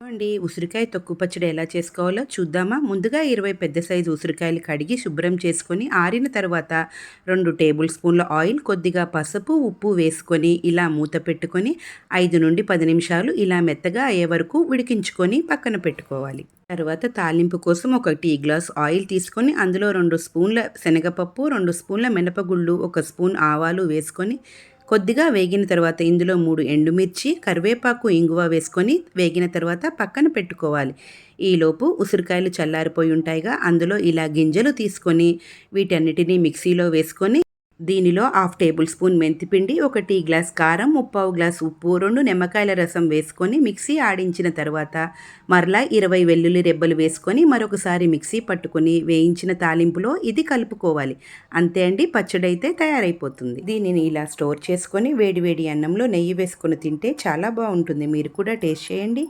అండి. ఉసిరికాయ తొక్కు పచ్చడి ఎలా చేసుకోవాలో చూద్దామా? ముందుగా ఇరవై పెద్ద సైజు ఉసిరికాయలు కడిగి శుభ్రం చేసుకొని ఆరిన తర్వాత రెండు టేబుల్ స్పూన్ల ఆయిల్ కొద్దిగా పసుపు ఉప్పు వేసుకొని ఇలా మూత పెట్టుకొని ఐదు నుండి పది నిమిషాలు ఇలా మెత్తగా అయ్యే వరకు ఉడికించుకొని పక్కన పెట్టుకోవాలి. తర్వాత తాలింపు కోసం ఒక టీ గ్లాస్ ఆయిల్ తీసుకొని అందులో రెండు స్పూన్ల శనగపప్పు రెండు స్పూన్ల మినపగుళ్ళు ఒక స్పూన్ ఆవాలు వేసుకొని కొద్దిగా వేగిన తర్వాత ఇందులో మూడు ఎండుమిర్చి కరివేపాకు ఇంగువ వేసుకొని వేగిన తర్వాత పక్కన పెట్టుకోవాలి. ఈలోపు ఉసిరికాయలు చల్లారిపోయి ఉంటాయిగా. అందులో ఇలా గింజలు తీసుకొని వీటన్నిటినీ మిక్సీలో వేసుకొని దీనిలో హాఫ్ టేబుల్ స్పూన్ మెంతిపిండి ఒక టీ గ్లాస్ కారం ముప్పావు గ్లాస్ ఉప్పు రెండు నిమ్మకాయల రసం వేసుకొని మిక్సీ ఆడించిన తర్వాత మరలా ఇరవై వెల్లుల్లి రెబ్బలు వేసుకొని మరొకసారి మిక్సీ పట్టుకొని వేయించిన తాలింపులో ఇది కలుపుకోవాలి. అంతే అండి పచ్చడి అయితే తయారైపోతుంది. దీనిని ఇలా స్టోర్ చేసుకొని వేడివేడి అన్నంలో నెయ్యి వేసుకొని తింటే చాలా బాగుంటుంది. మీరు కూడా టేస్ట్ చేయండి.